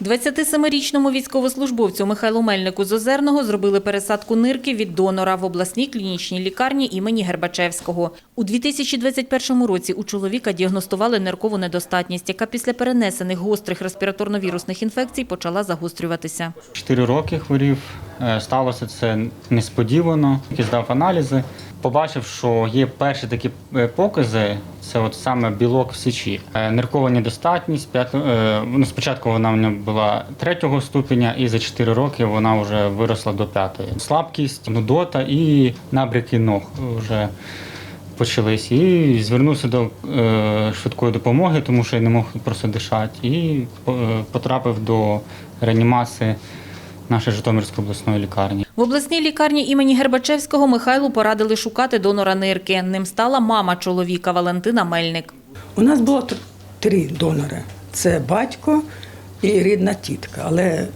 27-річному військовослужбовцю Михайлу Мельнику з Озерного зробили пересадку нирки від донора в обласній клінічній лікарні імені Гербачевського. У 2021 році у чоловіка діагностували ниркову недостатність, яка після перенесених гострих респіраторно-вірусних інфекцій почала загострюватися. Чотири роки хворів. Е, Сталося це несподівано. Я Здав аналізи. Побачив, що є перші такі е, покази. Це от саме білок в сечі. Е, Ниркова недостатність. ну, спочатку вона в мене була третього ступеня, і за 4 роки вона вже виросла до п'ятої. Слабкість, нудота і набряки ног вже почались. І звернувся до швидкої допомоги, тому що я не мог просто дишати. І потрапив до реанімації нашої Житомирської обласної лікарні. В обласній лікарні імені Гербачевського Михайлу порадили шукати донора нирки. Ним стала мама чоловіка Валентина Мельник. У нас було три донори: це батько і рідна тітка, але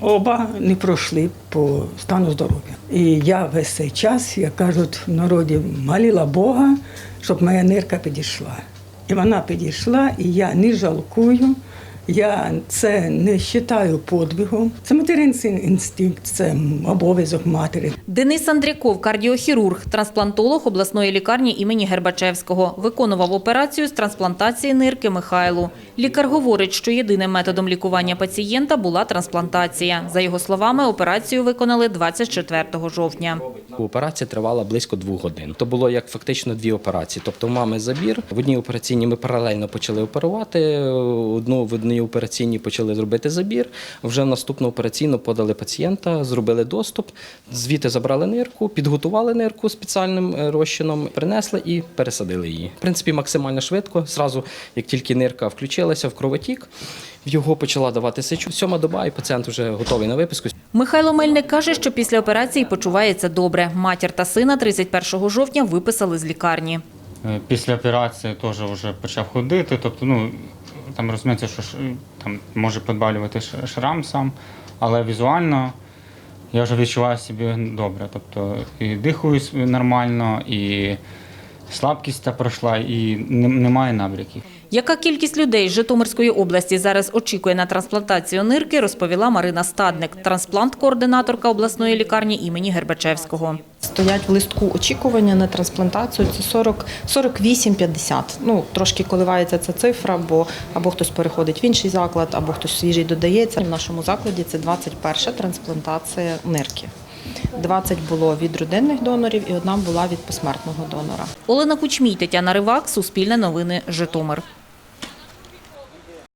оба не пройшли по стану здоров'я. І я весь цей час, як кажуть в народі, молила Бога, щоб моя нирка підійшла. І вона підійшла, і я не жалкую. Я це не вважаю подвигом. Це материнський інстинкт, це обов'язок матері. Денис Андряков, кардіохірург, трансплантолог обласної лікарні імені Гербачевського, виконував операцію з трансплантації нирки Михайлу. Лікар говорить, що єдиним методом лікування пацієнта була трансплантація. За його словами, операцію виконали 24 жовтня. Операція тривала близько двох годин. То було як фактично дві операції. Тобто, у мами забір. В одній операційній ми паралельно почали оперувати. Одну в одній операційній почали зробити забір. Вже в наступну операційну подали пацієнта, зробили доступ. Звідти забрали нирку, підготували нирку спеціальним е, розчином, принесли і пересадили її. В принципі, максимально швидко. Зразу, як тільки нирка включилася в кровотік, в його почала давати сечу. Сьома доба, і пацієнт вже готовий на виписку. Михайло Мельник каже, що після операції почувається добре. Матір та сина 31 жовтня виписали з лікарні. Е, Після операції теж вже почав ходити. Тобто, ну там розуміється, що там може подбавлювати шрам сам, але візуально я вже відчуваю себе добре. Тобто і дихаю нормально, і слабкість та пройшла, і немає набряків. Яка кількість людей з Житомирської області зараз очікує на трансплантацію нирки, розповіла Марина Стадник, трансплант-координаторка обласної лікарні імені Гербачевського. Стоять в листку очікування на трансплантацію. Це 40, 48-50. Ну трошки коливається ця цифра, бо або хтось переходить в інший заклад, або хтось свіжий додається. В нашому закладі це 21 трансплантація нирки. 20 було від родинних донорів і одна була від посмертного донора. Олена Кучмій, Тетяна Ривак, Суспільне новини, Житомир.